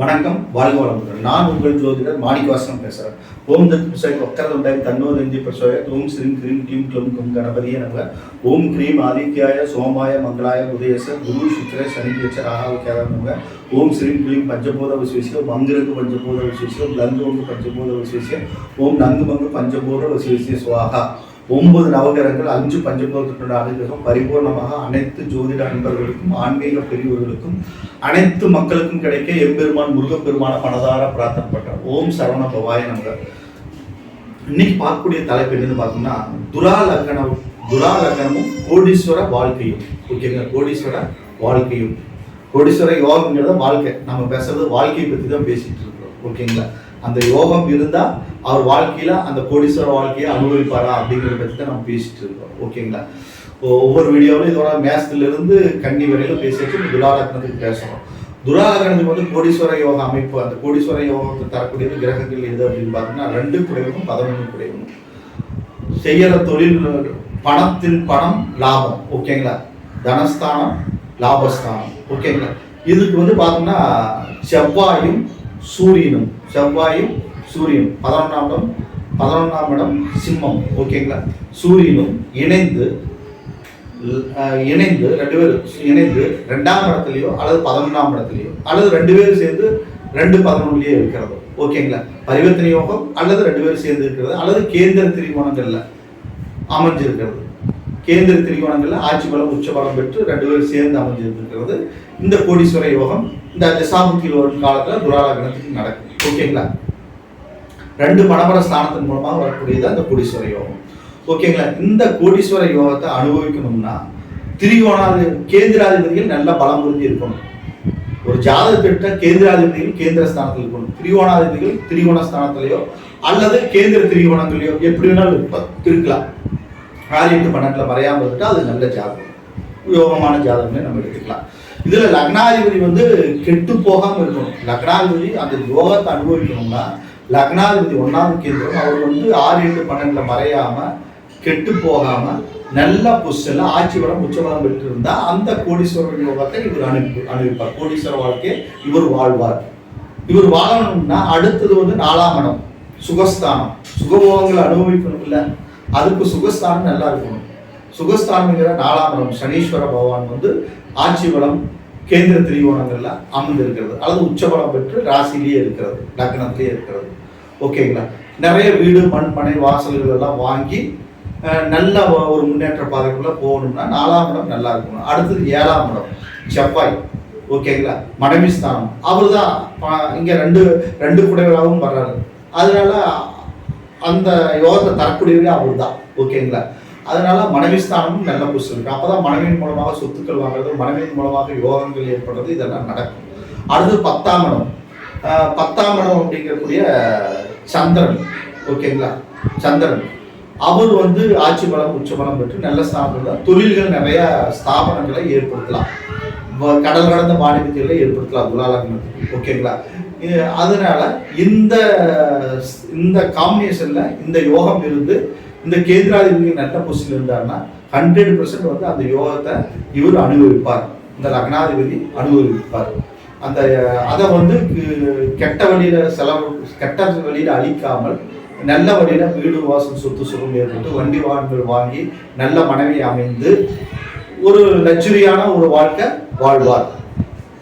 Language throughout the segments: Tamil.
வணக்கம் வாழ்க வளமுடன். நான் உங்கள் ஜோதிடர் மாணிக்கவாசனம் பேசுகிறேன் ஓம் தத் புசாய் வக்கரதுண்டாய் தன்னோர் நந்தி பிரசோய ஓம் ஸ்ரீம் கிரீம் கிளீம் க்ளம் கும் கணபதிய நமக. ஓம் கிரீம் ஆதித்யாய சோமாய மங்களாய உதயச குரு சுக்கிர சனிகேச்ச ராகாவுக்காக நமக. ஓம் ஸ்ரீம் கிளீம் பஞ்சபூத விசேஷம் மங்கிருக்கு பஞ்சபூத விசேஷம் லங்கு பஞ்சபோத பஞ்சபூத விசேஷம் ஓம் நங்கு மங்கு பஞ்சபூத விசேஷ சுவாகா. ஒன்பது நவகிரகங்கள் அஞ்சு பஞ்சபூதத்தினுடைய அனுகிரகம் பரிபூர்ணமாக அனைத்து ஜோதிட அன்பர்களுக்கும் ஆன்மீக பெரியவர்களுக்கும் அனைத்து மக்களுக்கும் கிடைக்க எம்பெருமான் முருகப்பெருமான மனதார பிரார்த்தனை ஓம் சரவண பவாய நமக. இன்னைக்கு பார்க்கக்கூடிய தலைப்பு என்னன்னு பார்த்தோம்னா துரா லக்னம் துரா லக்னமும் கோடீஸ்வர வாழ்க்கையும். ஓகேங்க கோடீஸ்வர வாழ்க்கையும். கோடீஸ்வர யோகங்கிறத வாழ்க்கை. நம்ம பேசுறது வாழ்க்கையை பற்றி தான் பேசிட்டு ஓகேங்களா? அந்த யோகம் இருந்தால் அவர் வாழ்க்கையில் அந்த கோடீஸ்வர வாழ்க்கையை அனுபவிப்பாரா அப்படிங்கிறத பற்றி தான் நம்ம பேசிட்டு இருக்கோம். ஓகேங்களா? ஒவ்வொரு வீடியோவிலும் இதோட மேசத்துலேருந்து கன்னி வரையில பேசிட்டு இந்த பேசுகிறோம் துராகரணத்துக்கு வந்து கோடீஸ்வர யோக அமைப்பு அந்த கோடீஸ்வர யோகத்தை தரக்கூடியது கிரகங்கள் எது அப்படின்னு பார்த்தீங்கன்னா ரெண்டு குறைவனும் பதினொன்று குறைவனும் செய்யற தொழில் பணத்தின் பணம் லாபம். ஓகேங்களா? தனஸ்தானம் லாபஸ்தானம். ஓகேங்களா? இதுக்கு வந்து பார்த்தோம்னா செவ்வாயும் சூரியனும் செவ்வாயும் சூரியனும். பதினொன்றாம் இடம் பதினொன்றாம் இடம் சிம்மம் ஓகேங்களா சூரியனும் இணைந்து இணைந்து ரெண்டு பேரும் இணைந்து ரெண்டாம் இடத்துலையோ அல்லது பதினொன்றாம் இடத்துலையோ அல்லது ரெண்டு பேரும் சேர்ந்து ரெண்டு பதினொன்றுலயே இருக்கிறது ஓகேங்களா பரிவர்த்தனை யோகம் அல்லது ரெண்டு பேரும் சேர்ந்து இருக்கிறது அல்லது கேந்திர திரிகோணங்கள்ல அமைஞ்சிருக்கிறது. கேந்திர திரிகோணங்கள்ல ஆட்சி பலம் உச்ச பலம் பெற்று ரெண்டு பேரும் சேர்ந்து அமைஞ்சிருக்கிறது. இந்த கோடீஸ்வர யோகம் இந்த தசாபுத்தியில் வரும் காலத்துல துராலகணத்துக்கு நடக்கும். ஓகேங்களா? ரெண்டு மணமர ஸ்தானத்தின் மூலமாக வரக்கூடியது அந்த கோடீஸ்வர யோகம். ஓகேங்களா? இந்த கோடீஸ்வர யோகத்தை அனுபவிக்கணும்னா திரிகோணாதி கேந்திராதிபதிகள் நல்ல பலம் புரிஞ்சு இருக்கணும். ஒரு ஜாதகத்திட்ட கேந்திராதிபதிகள் கேந்திர ஸ்தானத்தில் இருக்கணும். திரிகோணாதிபதிகள் திரிகோண ஸ்தானத்திலேயோ அல்லது கேந்திர திரிகோணங்களையோ எப்படி வேணாலும் இருக்கலாம். ஆறு எட்டு பன்னெண்டுல மறையாமல் இருந்துட்டு அது நல்ல ஜாதகம். யோகமான ஜாதகமே நம்ம எடுத்துக்கலாம். இதுல லக்னாதிபதி வந்து கெட்டு போகாம இருக்கணும். லக்னாதிபதி அந்த யோகத்தை அனுபவிக்கணும்னா லக்னாதிபதி ஒன்னாவது கேந்திரம் அவர் வந்து ஆறு எட்டு பன்னெண்டுல மறையாம கெட்டு போகாம நல்ல பொசிஷன்ல ஆட்சி வளம் உச்சபலம் பெற்று இருந்தா அந்த கோடீஸ்வரர் யோகத்தை இவர் அனுப்பி அனுப்பிப்பார் கோடீஸ்வர வாழ்க்கையை இவர் வாழ்வார். இவர் வாழணும்னா அடுத்தது வந்து நாலாம் இடம் சுகஸ்தானம். சுகபோகங்களை அனுபவிக்கணும் இல்லை அதுக்கு சுகஸ்தானம் நல்லா இருக்கணும். சுகஸ்தானம்ங்கிற நாலாம் இடம் சனீஸ்வர பகவான் வந்து ஆட்சி பலம் கேந்திர திரிகோணங்கள்ல அமர்ந்திருக்கிறது. அல்லது உச்சபலம் பெற்று ராசிலேயே இருக்கிறது லக்னத்திலேயே இருக்கிறது. ஓகேங்களா நிறைய வீடு மண் பனை வாசல்கள் எல்லாம் வாங்கி நல்ல ஒரு முன்னேற்ற பாதைக்குள்ள போகணும்னா நாலாம் இடம் நல்லா இருக்கணும். அடுத்தது ஏழாம் இடம் செவ்வாய். ஓகேங்களா மனைவி ஸ்தானம். அவர் தான் இங்கே ரெண்டு ரெண்டு குடைகளாகவும் வர்றாரு. அதனால அந்த யோகத்தை தரக்கூடியவரே அவர் தான். ஓகேங்களா அதனால மனைவி ஸ்தானமும் நல்ல புதுசு இருக்கு. அப்பதான் மனைவியின் மூலமாக சொத்துக்கள் வாங்குறது மனைவியின் மூலமாக யோகங்கள் ஏற்படுறது இதெல்லாம் நடக்கும். அடுத்து பத்தாம் இடம். பத்தாம் இடம் அப்படிங்கக்கூடிய சந்திரன். ஓகேங்களா சந்திரன். அவர் வந்து ஆட்சி பலம் உச்ச பலம் பெற்று நல்ல ஸ்தானம் தொழில்கள் நிறைய ஸ்தாபனங்களை ஏற்படுத்தலாம். கடல் கடந்த வாணிபத்தியங்களை ஏற்படுத்தலாம் துலாலக்னத்துக்கு ஓகேங்களா அதனால இந்த இந்த காம்பினேஷன்ல இந்த யோகம் இருந்து இந்த கேந்திராதிபதி நல்ல பொசிஷன் இருந்தாருன்னா ஹண்ட்ரட் பர்சன்ட் வந்து அந்த யோகத்தை இவர் அனுபவிப்பார். இந்த லக்னாதிபதி அனுபவிப்பார். அந்த அதை வந்து கெட்ட வழியில செலவு கெட்ட வழியில அழிக்காமல் நல்ல வழியில வீடு வாசல் சொத்து சுகம் ஏற்பட்டு வண்டி வாகனங்கள் வாங்கி நல்ல மனைவி அமைந்து ஒரு லக்ஸுரியான ஒரு வாழ்க்கை வாழ்வார்.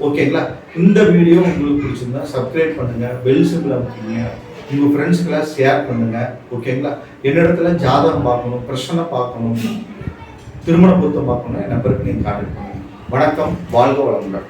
ஓகேங்களா? இந்த வீடியோ உங்களுக்கு பிடிச்சிருந்தா சப்ஸ்கிரைப் பண்ணுங்க பெல் சிம்பிள் அமைக்கிங்க உங்கள் ஃப்ரெண்ட்ஸ்க்கெல்லாம் ஷேர் பண்ணுங்க ஓகேங்களா? என்னிடத்துல ஜாதகம் பார்க்கணும் பிரச்சனை பார்க்கணும் திருமண பொருத்தம் பார்க்கணும் என் நம்பருக்கு நீங்கள் கான்டாக்ட் பண்ணுங்க. வணக்கம் வாழ்க வளமுடன்.